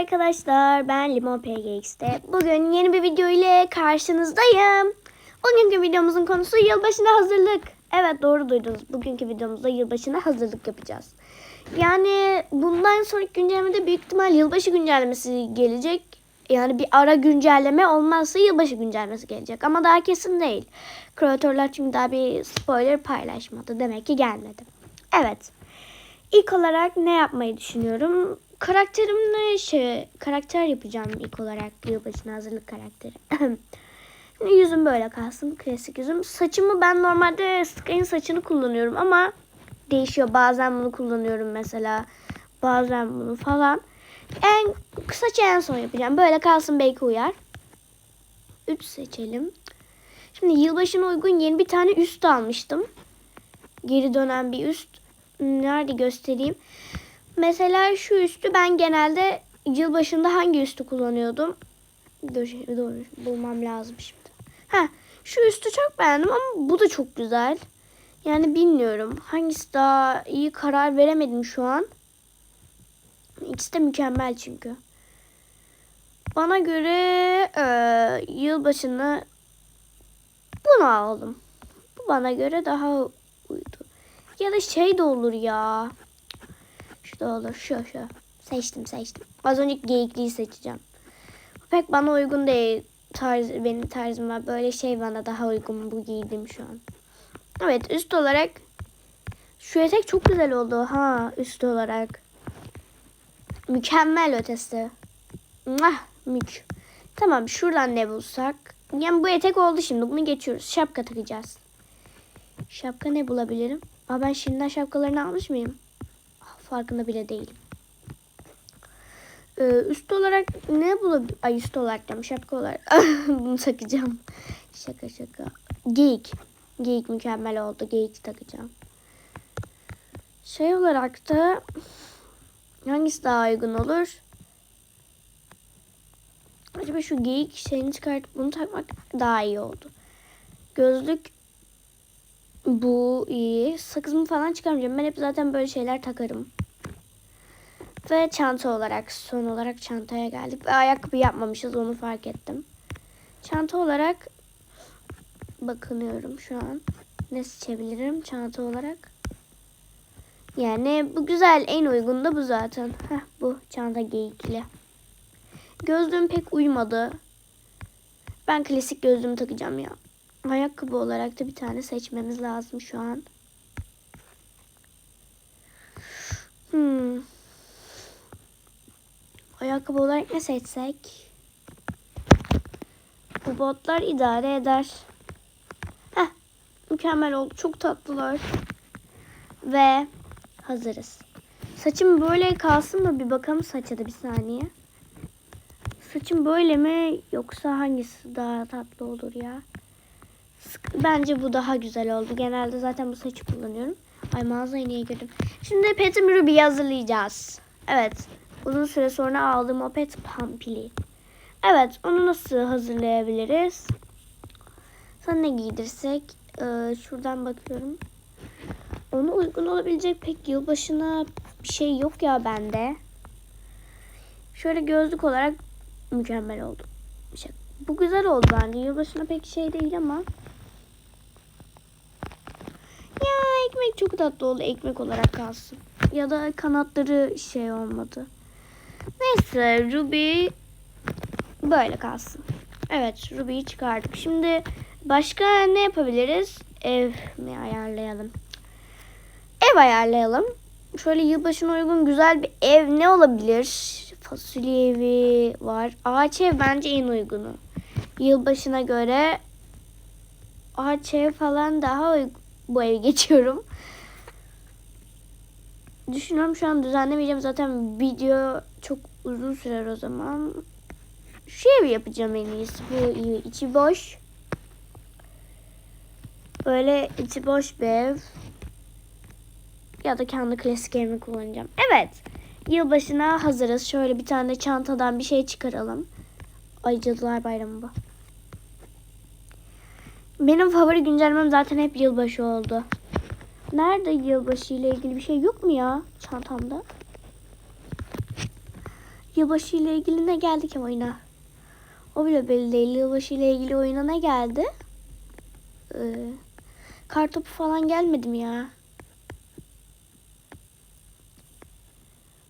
arkadaşlar ben Limon PGX'te. Bugün yeni bir video ile karşınızdayım. Bugünkü videomuzun konusu yılbaşına hazırlık. Evet doğru duydunuz. Bugünkü videomuzda yılbaşına hazırlık yapacağız. Yani bundan sonraki güncellemede büyük ihtimal yılbaşı güncellemesi gelecek. Yani bir ara güncelleme olmazsa yılbaşı güncellemesi gelecek. Ama daha kesin değil. Kreatörler çünkü daha bir spoiler paylaşmadı. Demek ki gelmedi. Evet. İlk olarak ne yapmayı düşünüyorum? Karakterimle şey karakter yapacağım ilk olarak yılbaşına hazırlık karakteri. Yüzüm böyle kalsın. Klasik yüzüm. Saçımı ben normalde Sky'ın saçını kullanıyorum ama değişiyor. Bazen bunu kullanıyorum mesela. Bazen bunu falan. En saçı en son yapacağım. Böyle kalsın belki uyar. 3 seçelim. Şimdi yılbaşına uygun yeni bir tane üst almıştım. Geri dönen bir üst. Nerede göstereyim? Mesela şu üstü ben genelde yılbaşında hangi üstü kullanıyordum? Dur, dur bulmam lazım şimdi. Ha, şu üstü çok beğendim ama bu da çok güzel. Yani bilmiyorum. Hangisi daha iyi karar veremedim şu an. İkisi de mükemmel çünkü. Bana göre e, yılbaşını bunu aldım. Bu bana göre daha uydu. Ya da şey de olur ya. Şu da olur. Şu şu. Seçtim seçtim. Az önceki geyikliyi seçeceğim. Bu pek bana uygun değil. Tarz, benim tarzım var. Böyle şey bana daha uygun bu giydim şu an. Evet üst olarak şu etek çok güzel oldu. Ha üst olarak. Mükemmel ötesi. Mwah, mük. Tamam şuradan ne bulsak. Yani bu etek oldu şimdi. Bunu geçiyoruz. Şapka takacağız. Şapka ne bulabilirim? Aa ben şimdiden şapkalarını almış mıyım? Ah, Farkında bile değilim. Ee, üst olarak ne bulabilirim? Ay üst olarak diyorum. Şapka olarak. Bunu takacağım. Şaka şaka. Geyik. Geyik mükemmel oldu. Geyik takacağım. Şey olarak da hangisi daha uygun olur? Acaba şu geyik şeyini çıkartıp bunu takmak daha iyi oldu. Gözlük bu iyi. Sakızımı falan çıkarmayacağım. Ben hep zaten böyle şeyler takarım. Ve çanta olarak son olarak çantaya geldik. Ve ayakkabı yapmamışız onu fark ettim. Çanta olarak bakınıyorum şu an. Ne seçebilirim çanta olarak? Yani bu güzel en uygun da bu zaten. Heh, bu çanta geyikli. Gözlüğüm pek uymadı. Ben klasik gözlüğümü takacağım ya. Ayakkabı olarak da bir tane seçmemiz lazım şu an. Hmm. Ayakkabı olarak ne seçsek? Bu botlar idare eder. Heh, mükemmel oldu. Çok tatlılar. Ve hazırız. Saçım böyle kalsın mı? Bir bakalım saça da bir saniye. Saçım böyle mi yoksa hangisi daha tatlı olur ya? Bence bu daha güzel oldu. Genelde zaten bu saçı kullanıyorum. Ay mağazaya niye girdim? Şimdi Petim Ruby'yi hazırlayacağız. Evet. Uzun süre sonra aldığım o pet pampili. Evet. Onu nasıl hazırlayabiliriz? Sana ne giydirsek? Ee, şuradan bakıyorum. Ona uygun olabilecek pek yılbaşına bir şey yok ya bende. Şöyle gözlük olarak mükemmel oldu. Şey, bu güzel oldu bence. Yılbaşına pek şey değil ama. Ya çok tatlı oldu. Ekmek olarak kalsın. Ya da kanatları şey olmadı. Neyse Ruby böyle kalsın. Evet Ruby'yi çıkardık. Şimdi başka ne yapabiliriz? Ev mi ayarlayalım? Ev ayarlayalım. Şöyle yılbaşına uygun güzel bir ev ne olabilir? Fasulye evi var. Ağaç ev bence en uygunu. Yılbaşına göre ağaç ev falan daha uygun. Bu evi geçiyorum. Düşünüyorum şu an düzenlemeyeceğim. Zaten video çok uzun sürer o zaman. Şu evi yapacağım en iyisi. Bu iyi. İçi boş. Böyle içi boş bir ev. Ya da kendi klasik evimi kullanacağım. Evet. Yılbaşına hazırız. Şöyle bir tane çantadan bir şey çıkaralım. Ay Cadılar Bayramı bu. Benim favori güncellemem zaten hep yılbaşı oldu. Nerede yılbaşı ile ilgili bir şey yok mu ya çantamda? Yılbaşı ile ilgili ne geldi ki oyuna? O bile belli değil. Yılbaşı ile ilgili oyuna ne geldi? Ee, kartopu falan gelmedi mi ya?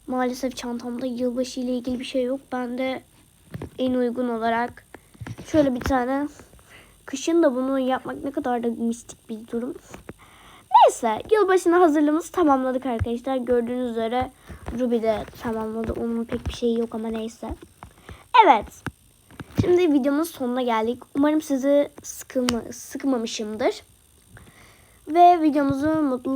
Maalesef çantamda yılbaşı ile ilgili bir şey yok. Ben de en uygun olarak şöyle bir tane kışın da bunu yapmak ne kadar da mistik bir durum. Neyse yılbaşına hazırlığımızı tamamladık arkadaşlar. Gördüğünüz üzere Ruby de tamamladı. Onun pek bir şeyi yok ama neyse. Evet. Şimdi videonun sonuna geldik. Umarım sizi sıkılma, sıkmamışımdır. Ve videomuzu mutlu